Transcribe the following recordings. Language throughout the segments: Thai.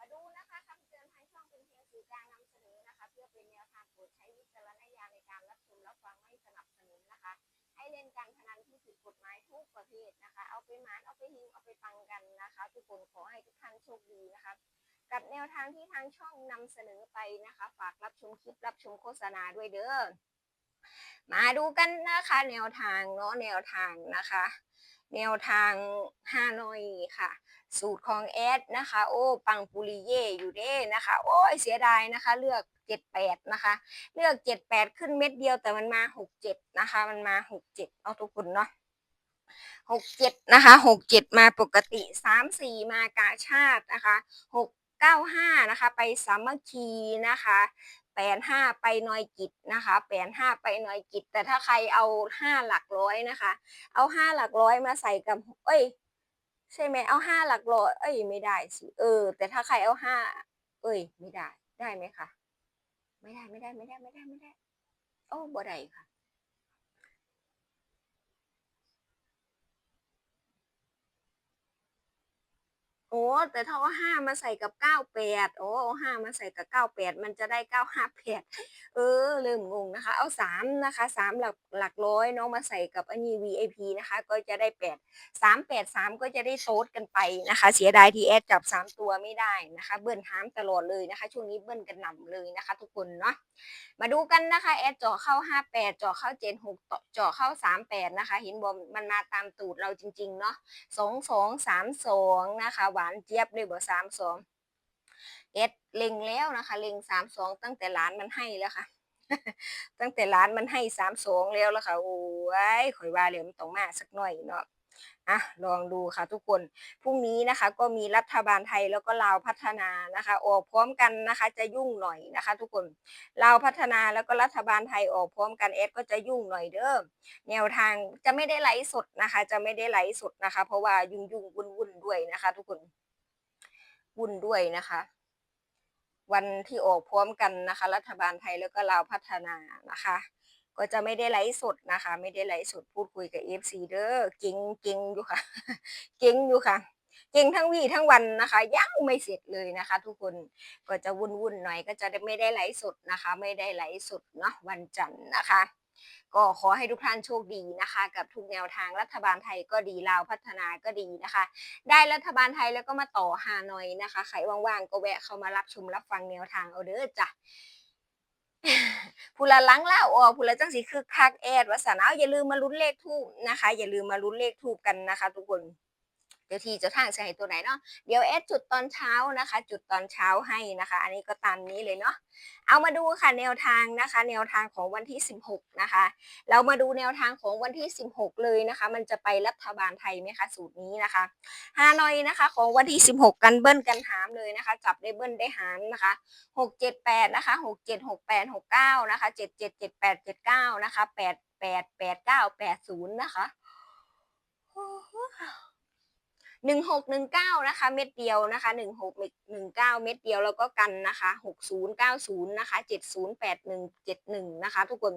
มาดูนะคะคำเตือนทางช่องเป็นเพียงสื่อกลางนำเสนอนะคะ เพื่อเป็นแนวทางโปรดใช้วิจารณญาณในการรับชมรับฟังไม่สนับสนุนนะคะ ให้เล่นการพนันที่ผิดกฎหมายทุกประเภทนะคะ เอาไปหมานเอาไปหิวเอาไปปังกันนะคะ ทุกคนขอให้ทุกท่านโชคดีนะคะกับแนวทางที่ทางช่องนำเสนอไปนะคะ ฝากรับชมคลิปรับชมโฆษณาด้วยเด้อมาดูกันนะคะ แนวทางเนาะแนวทางนะคะ แนวทางฮานอยค่ะ สูตรของแอดนะคะ โอ้ปังปุริเย่อยู่เด้นะคะ โอ้ยเสียดายนะคะ เลือกเจ็ดแปดนะคะ เลือกเจ็ดแปดขึ้นเม็ดเดียวแต่มันมาหกเจ็ดนะคะ มันมาหกเจ็ดเอาทุกคนเนาะหกเจ็ดนะคะหกเจ็ดมาปกติสามสี่มากาชาตินะคะหก เก้าห้านะคะ ไปสามัคคีนะคะแปดห้าไปนอยกิจนะคะแปดห้าไปนอยกิจ แต่ถ้าใครเอาห้าหลักร้อยนะคะ เอาห้าหลักร้อยมาใส่กับ เอ้ย ใช่ไหมเอาห้าหลักร้อย เอ้ย ไม่ได้สิ เออ แต่ถ้าใครเอาห้าเอ้ย ไม่ได้ ได้ไหมคะ ไม่ได้ ไม่ได้ ไม่ได้ ไม่ได้ ไม่ได้ โอ้บ่ได้ค่ะ โอ้แต่ถ้าเอาห้ามาใส่กับเก้าแปดโอ้ห้ามาใส่กับเก้าแปดมันจะได้เก้าห้าแปดเออเริ่มงงนะคะ เอาสามนะคะสามหลักหลักร้อยเนาะมาใส่กับอันนี้ VIP นะคะ ก็จะได้แปดสามแปดสามก็จะได้โซดกันไปนะคะ เสียดายที่แอดจับสามตัวไม่ได้นะคะ เบิ้ลหามตลอดเลยนะคะ ช่วงนี้เบิ้ลกันหน่ำเลยนะคะ ทุกคนเนาะ มาดูกันนะคะแอดเจาะเข้าห้าแปดเจาะเข้าเจ็ดหกเจาะเข้าสามแปดนะคะเห็นบอมมันมาตามตูดเราจริง ๆ เนาะสองสองสามสองนะคะ หวานเจี๊ยบเลยเบอร์สามสองเอ็ดเล็งแล้วนะคะเล็งสามสองตั้งแต่ร้านมันให้แล้วค่ะตั้งแต่ร้านมันให้สามสองแล้วแล้วค่ะ โอ้ยข่อยว่าเดี๋ยมันต้องมาสักหน่อยเนาะ อะลองดูค่ะทุกคนพรุ่งนี้นะคะ ก็มีรัฐบาลไทยแล้วก็ลาวพัฒนานะคะออกพร้อมกันนะคะ จะยุ่งหน่อยนะคะ ทุกคนลาวพัฒนาแล้วก็รัฐบาลไทยออกพร้อมกันเอสก็จะยุ่งหน่อยเด้อแนวทางจะไม่ได้ไลฟ์สดนะคะ จะไม่ได้ไลฟ์สดนะคะ เพราะว่ายุ่งยุ่งวุ่นวุ่นด้วยนะคะ ทุกคนวุ่นด้วยนะคะ วันที่ออกพร้อมกันนะคะ รัฐบาลไทยแล้วก็ลาวพัฒนานะคะ ก็จะไม่ได้ไลฟ์สดนะคะ ไม่ได้ไลฟ์สดพูดคุยกับเอฟซีเด้อเก่งเก่งอยู่ค่ะ เก่งอยู่ค่ะ เก่งทั้งวี่ทั้งวันนะคะยังไม่เสร็จเลยนะคะ ทุกคนก็จะวุ่นวุ่นหน่อยก็จะไม่ได้ไลฟ์สดนะคะ ไม่ได้ไลฟ์สดเนาะวันจันทร์นะคะ ก็ขอให้ทุกท่านโชคดีนะคะ กับทุกแนวทางรัฐบาลไทยก็ดีลาวพัฒนาก็ดีนะคะ ได้รัฐบาลไทยแล้วก็มาต่อฮานอยนะคะใครว่างๆก็แวะเข้ามารับชมรับฟังแนวทางเอาเด้อจ้ะ ผู้ละหลังเล่าออกผู้ละจังสีคือคักแอดวาสนาอย่าลืมมาลุ้นเลขทูบนะคะ อย่าลืมมาลุ้นเลขทูบกันนะคะ ทุกคน เดี๋ยวทีจะทางจะให้ตัวไหนเนาะเดี๋ยวแอดจุดตอนเช้านะคะ จุดตอนเช้าให้นะคะ อันนี้ก็ตามนี้เลยเนาะเอามาดูค่ะแนวทางนะคะ แนวทางของวันที่ 16 นะคะ เรามาดูแนวทางของวันที่ 16 เลยนะคะ มันจะไปรัฐบาลไทยไหมคะสูตรนี้นะคะฮานอยนะคะ ของวันที่ 16 กันเบิ้ลกันหามเลยนะคะ จับได้เบิ้ลได้หามนะคะ 6 7 8 นะคะ 6 7 6 8 6 9 นะคะ 7 7 7 8 7 9 นะคะ 8 8 8 9 8 0 นะคะ หนึ่งหกหนึ่งเก้านะคะ เม็ดเดียวนะคะหนึ่งหกหนึ่งเก้าเม็ดเดียวแล้วก็กันนะคะหกศูนย์เก้าศูนย์นะคะเจ็ดศูนย์แปดหนึ่งเจ็ดหนึ่งนะคะ ทุกคน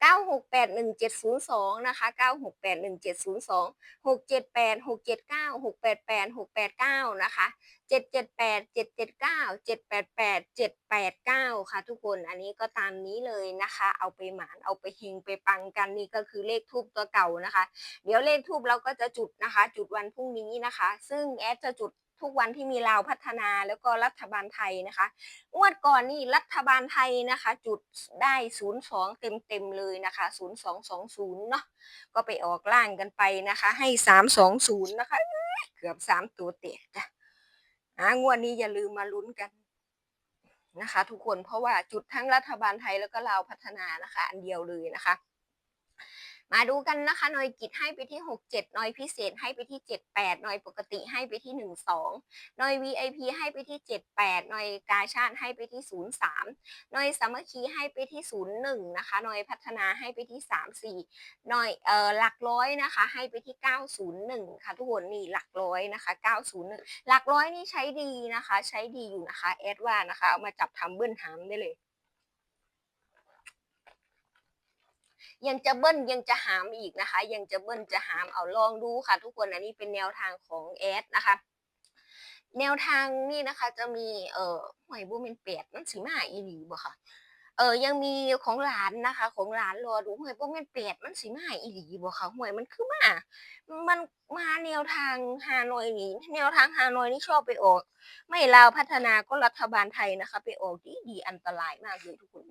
เก้าหกแปดหนึ่งเจ็ดศูนย์สองนะคะเก้าหกแปดหนึ่งเจ็ดศูนย์สองหกเจ็ดแปดหกเจ็ดเก้าหกแปดแปดหกแปดเก้านะคะเจ็ดเจ็ดแปดเจ็ดเจ็ดเก้าเจ็ดแปดแปดเจ็ดแปดเก้าค่ะทุกคนอันนี้ก็ตามนี้เลยนะคะ เอาไปหมานเอาไปเฮงไปปังกันนี่ก็คือเลขทูบตัวเก่านะคะ เดี๋ยวเลขทูบเราก็จะจุดนะคะ จุดวันพรุ่งนี้นะคะ ซึ่งแอดจะจุด ทุกวันที่มีลาวพัฒนาแล้วก็รัฐบาลไทยนะคะงวดก่อนนี่รัฐบาลไทยนะคะ จุดได้ศูนย์สองเต็มเต็มเลยนะคะศูนย์สองสองศูนย์เนาะก็ไปออกล่างกันไปนะคะ ให้สามสองศูนย์นะคะเกือบสามตัวเตะจ้ะอ่างวดนี้อย่าลืมมาลุ้นกันนะคะ ทุกคนเพราะว่าจุดทั้งรัฐบาลไทยแล้วก็ลาวพัฒนานะคะ อันเดียวเลยนะคะ มาดูกันนะคะหน่วยกิจให้ไปที่ 67หน่วยพิเศษให้ไปที่ 78หน่วยปกติให้ไปที่ 12หน่วย VIP ให้ไปที่ 78หน่วยกาชาติให้ไปที่ 03หน่วยสามัคคีให้ไปที่ 01นะคะหน่วยพัฒนาให้ไปที่ 34หน่วยเอ่อหลักร้อยนะคะให้ไปที่ 901 ค่ะทุกคนนี่หลักร้อยนะคะ 901 หลักร้อยนี่ใช้ดีนะคะ ใช้ดีอยู่นะคะแอดว่านะคะเอามาจับทำเบิ้ลหามได้เลย ยังจะเบิ้ลยังจะหามอีกนะคะ ยังจะเบิ้ลจะหามเอาลองดูค่ะ ทุกคนอันนี้เป็นแนวทางของแอดนะคะ แนวทางนี่นะคะจะมีเอ่อหวยบ่แม่น8มันสิมาอีหลีบ่คะเออยังมีของหลานนะคะ ของหลานรอดูหวยบ่แม่น8มันสิมาอีหลีบ่คะหวยมันคือมามันมาแนวทางฮานอยนี่แนวทางฮานอยนี่ชอบไปออก ไม่ลาวพัฒนาก็รัฐบาลไทยนะคะ ไปออกดีดีอันตรายมากเลยทุกคน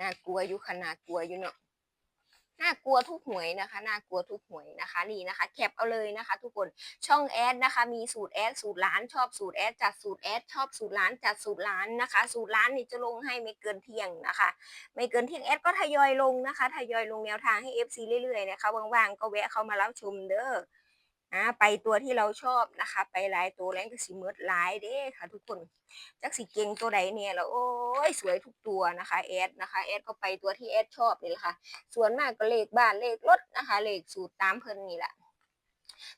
น่ากลัวอยู่ขนาดกลัวอยู่เนาะน่ากลัวทุกหวยนะคะน่ากลัวทุกหวยนะคะนี่นะคะแคปเอาเลยนะคะ ทุกคนช่องแอดนะคะ มีสูตรแอดสูตรล้านชอบสูตรแอดจัดสูตรแอดชอบสูตรล้านจัดสูตรล้านนะคะ สูตรล้านนี่จะลงให้ไม่เกินเที่ยงนะคะ ไม่เกินเที่ยงแอดก็ทยอยลงนะคะทยอยลงแนวทางให้ FC เรื่อยๆนะคะว่างๆก็แวะเข้ามารับชมเด้อ อ่าไปตัวที่เราชอบนะคะ ไปหลายตัวแล้วก็สิเมิดหลายเด้ค่ะ ทุกคนจักสิเก่งตัวใดเนี่ยแล้วโอ้ยสวยทุกตัวนะคะแอดนะคะแอดก็ไปตัวที่แอดชอบนี่แหละค่ะ ส่วนมากก็เลขบ้านเลขรถนะคะ เลขสูตรตามเพิ่นนี่แหละ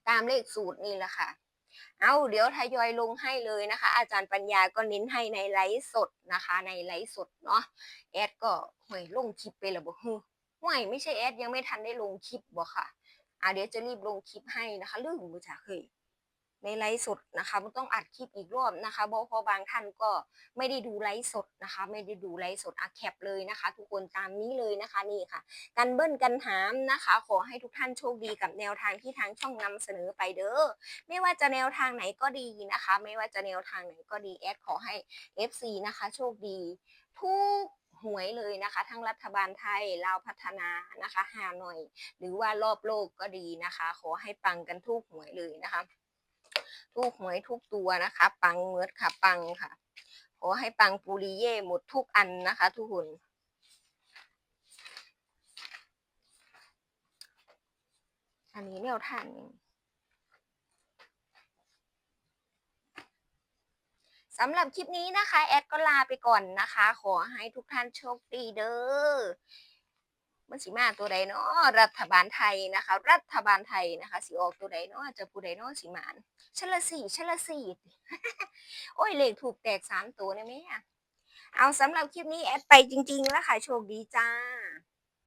ตามเลขสูตรนี่แหละค่ะเอาเดี๋ยวทยอยลงให้เลยนะคะ อาจารย์ปัญญาก็เน้นให้ในไลฟ์สดนะคะ ในไลฟ์สดเนาะแอดก็ห่วยลงคลิปไปแล้วบ่ฮึห่วยไม่ใช่แอดยังไม่ทันได้ลงคลิปบ่ค่ะ อ่าเดี๋ยวจะรีบลงคลิปให้นะคะ เรื่องมือจาเคยในไลฟ์สดนะคะมันต้องอัดคลิปอีกรอบนะคะเพราะพราะบางท่านก็ไม่ได้ดูไลฟ์สดนะคะ ไม่ได้ดูไลฟ์สดอะแคปเลยนะคะ ทุกคนตามนี้เลยนะคะนี่ค่ะ กันเบิ้ลกันหามนะคะ ขอให้ทุกท่านโชคดีกับแนวทางที่ทางช่องนำเสนอไปเด้อไม่ว่าจะแนวทางไหนก็ดีนะคะ ไม่ว่าจะแนวทางไหนก็ดีแอดขอให้ FC นะคะ โชคดีทุก หวยเลยนะคะ ทั้งรัฐบาลไทยลาวพัฒนานะคะฮานอย หรือว่ารอบโลกก็ดีนะคะ ขอให้ปังกันทุกหวยเลยนะคะ ทุกหวยทุกตัวนะคะ ปังเมิดค่ะปังค่ะ ขอให้ปังปูริเย่หมดทุกอันนะคะ ทุกคนอันนี้แนวทางหนึ่ง สำหรับคลิปนี้นะคะ แอดก็ลาไปก่อนนะคะ ขอให้ทุกท่านโชคดีเด้อมันสิมาตัวใดเนาะรัฐบาลไทยนะคะ รัฐบาลไทยนะคะสิออกตัวใดเนาะจะผู้ใดเนาะสิมานชละสีชละสีโอ้ยเลขถูกแตกสามตัวเนี่ยแม่เอาสำหรับคลิปนี้แอดไปจริงๆแล้วค่ะโชคดีจ้า